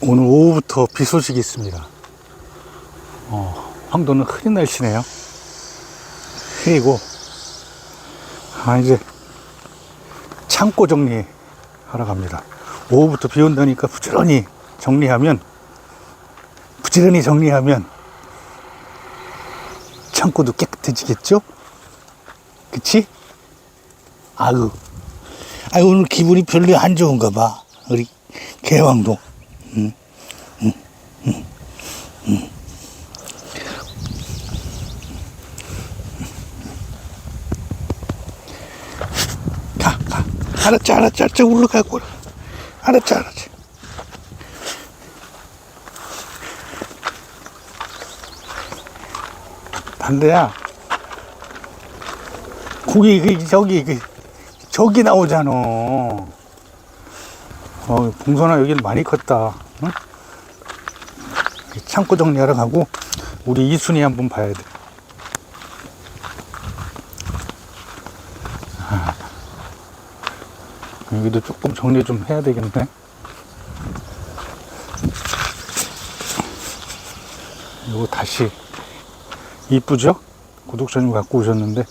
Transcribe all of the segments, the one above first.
오늘 오후부터 비 소식이 있습니다. 어, 황도는 흐린 날씨네요. 흐리고, 아, 이제 창고 정리하러 갑니다. 오후부터 비 온다니까 부지런히 정리하면, 부지런히 정리하면 창고도 깨끗해지겠죠? 그치? 아유, 아유, 오늘 기분이 별로 안 좋은가 봐. 우리 개왕 도. 가, 가. 알았지, 알았지, 알았지. 올라가고. 알았지, 알았지. 반대야. 고기, 그, 저기, 그, 저기 나오잖아. 어, 봉선아, 여기는 많이 컸다. 응? 창고 정리하러 가고, 우리 이순이 한번 봐야 돼. 여기도 조금 정리 좀 해야 되겠네. 이거 다시 이쁘죠? 구독자님 갖고 오셨는데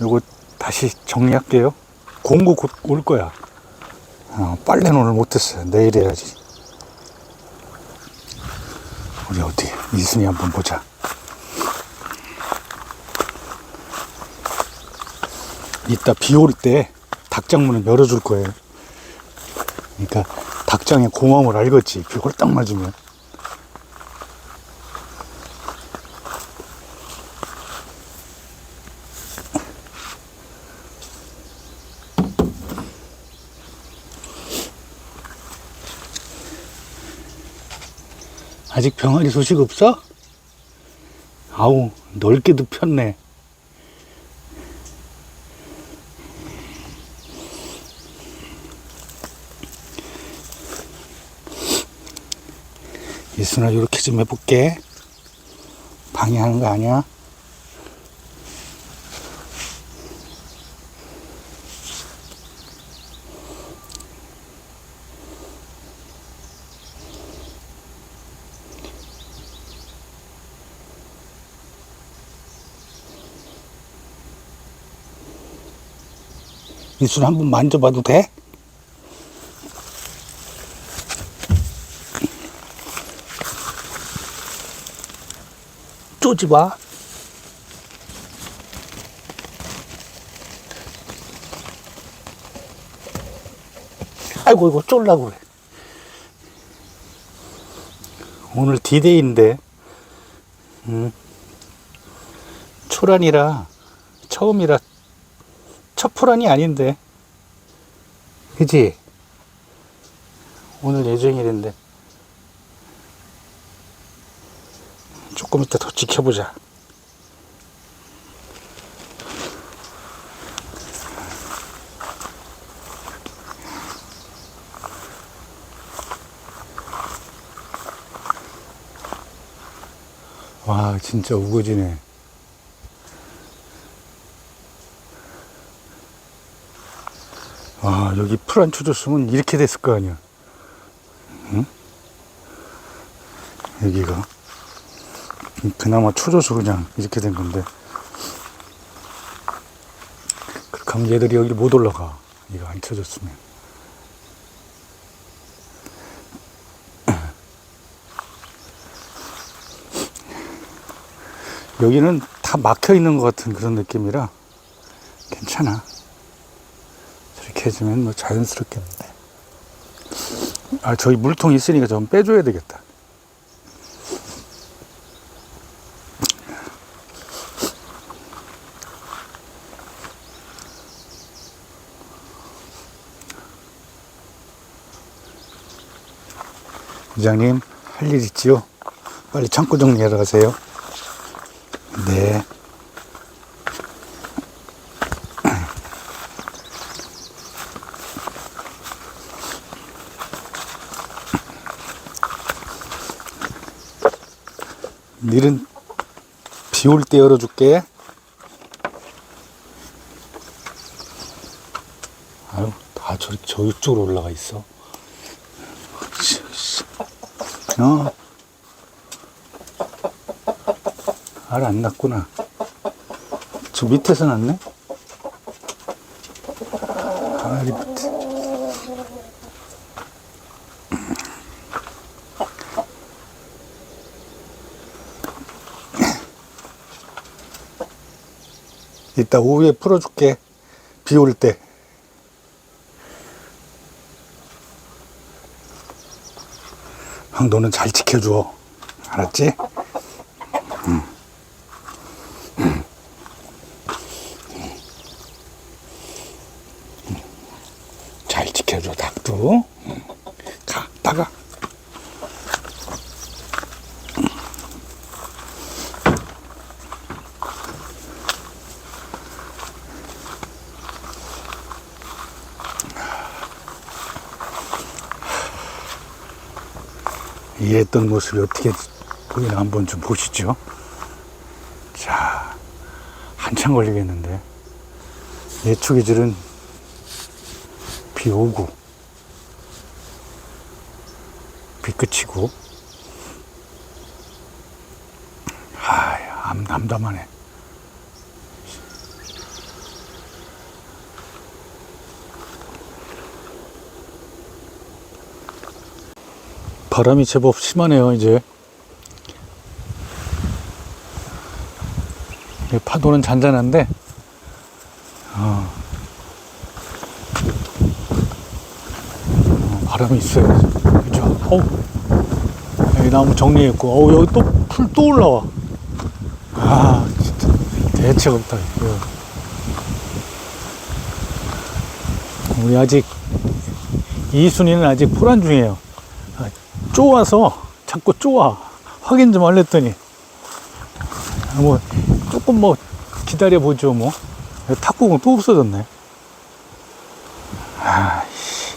이거 다시 정리할게요. 공고 곧 올 거야. 어, 빨래는 오늘 못했어요. 내일 해야지. 우리 어디 이순이 한번 보자. 이따 비올때 닭장문을 열어줄 거예요. 그러니까 닭장의 고마움을 알겠지. 비 홀딱 맞으면. 아직 병아리 소식 없어? 아우, 넓게도 폈네. 이순아, 이렇게 좀 해볼게. 방해하는 거 아니야? 이순아, 한번 만져봐도 돼? 쪼지 마. 아이고, 이거 쫄라고 그래. 오늘 디데이인데, 음, 초란이라, 처음이라, 첫 포란이 아닌데, 그지? 오늘 예정일인데, 조금 이따 더 지켜보자. 와, 진짜 우거지네. 와, 여기 풀 안 쳐줬으면 이렇게 됐을 거 아니야. 응? 여기가. 그나마 쳐줘서 그냥 이렇게 된 건데. 그렇게 하면 얘들이 여기 못 올라가. 이거 안 쳐줬으면. 여기는 다 막혀 있는 것 같은 그런 느낌이라 괜찮아. 저렇게 해주면 뭐 자연스럽겠는데. 아, 저기 물통 있으니까 좀 빼줘야 되겠다. 이장님, 할 일 있지요? 빨리 창고 정리하러 가세요. 네. 일은 비 올 때 열어줄게. 아유, 다 저렇게 저쪽으로 올라가 있어. 어. 알 안 났구나. 저 밑에서 났네? 알이 이따 오후에 풀어줄게. 비 올 때. 형, 너는 잘 지켜줘. 알았지? 응. 응. 잘 지켜줘, 닭도. 응. 가, 나가. 일했던 모습이 어떻게 보이나 한번 좀 보시죠. 자, 한참 걸리겠는데. 예초기질은 비 오고, 비 그치고, 아, 암, 남담하네. 바람이 제법 심하네요, 이제. 이 파도는 잔잔한데, 어, 어, 바람이 있어요. 그죠? 어우, 여기 나무 정리했고, 어우, 여기 또 풀 또 올라와. 아, 진짜. 대책 없다, 이거. 우리 아직, 이순이는 아직 포란 중이에요. 쪼아서 자꾸 쪼아. 확인 좀 하랬더니. 뭐 조금 뭐 기다려 보죠 뭐. 탁구공 또 없어졌네. 아이씨.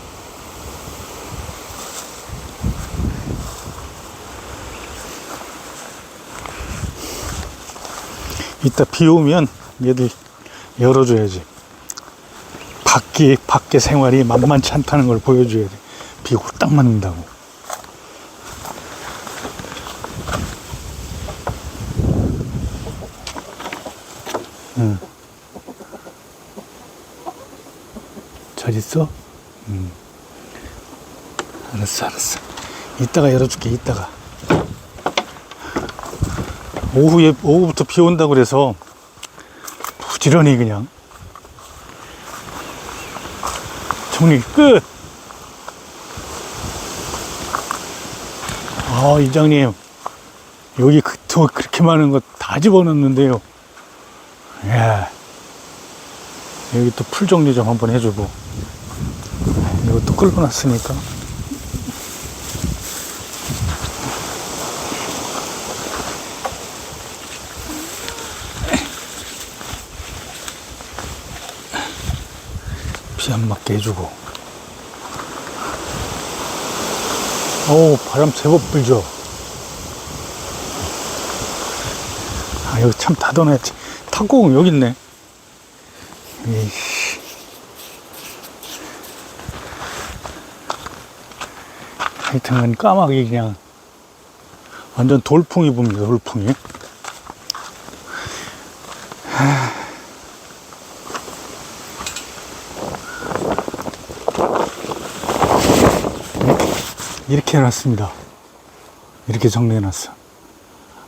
이따 비 오면 얘들 열어줘야지. 밖에 밖에 생활이 만만치 않다는 걸 보여줘야 돼 비 홀딱 맞는다고 있어? 응. 알았어, 알았어. 이따가 열어줄게, 이따가. 오후에, 오후부터 비 온다고 그래서 부지런히 그냥. 정리 끝! 아, 이장님. 여기 그, 저 그렇게 많은 거 다 집어넣는데요. 예. 여기 또 풀 정리 좀 한번 해주고. 이것도 끌고 났으니까. 비 안 맞게 해주고. 어우, 바람 제법 불죠. 아, 여기 참 닫아놔야지. 탁구공 여기 있네. 이 하여튼간 까마귀 그냥 완전 돌풍이 붑니다, 돌풍이. 하. 이렇게 해놨습니다. 이렇게 정리해놨어.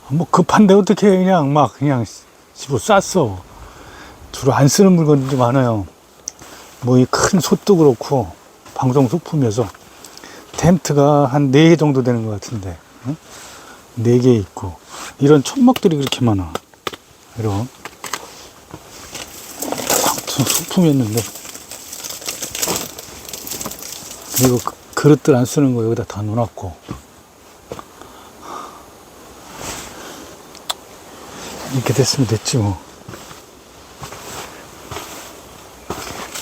뭐 급한데 어떻게 그냥 막 그냥 집어 쌌어. 주로 안 쓰는 물건들이 많아요. 뭐 이 큰 솥도 그렇고 방송 소품에서 텐트가 한 네 개 정도 되는 것 같은데 네 개 있고. 이런 천막들이 그렇게 많아. 이런. 소품이었는데. 그리고 그- 그릇들 안 쓰는 거 여기다 다 넣어놨고. 이렇게 됐으면 됐지 뭐.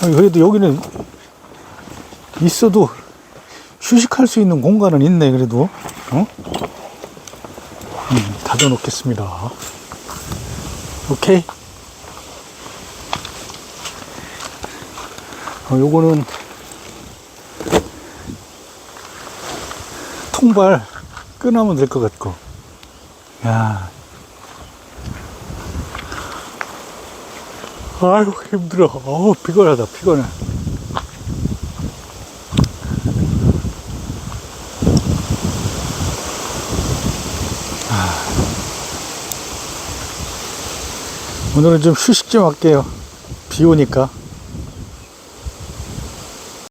그래도 여기는 있어도 휴식할 수 있는 공간은 있네 그래도 어? 음, 닫아 놓겠습니다 오케이 어, 요거는 통발 끊으면 될 것 같고. 야. 아유, 힘들어. 어우, 피곤하다, 피곤해. 오늘은 좀 휴식 좀 할게요. 비 오니까.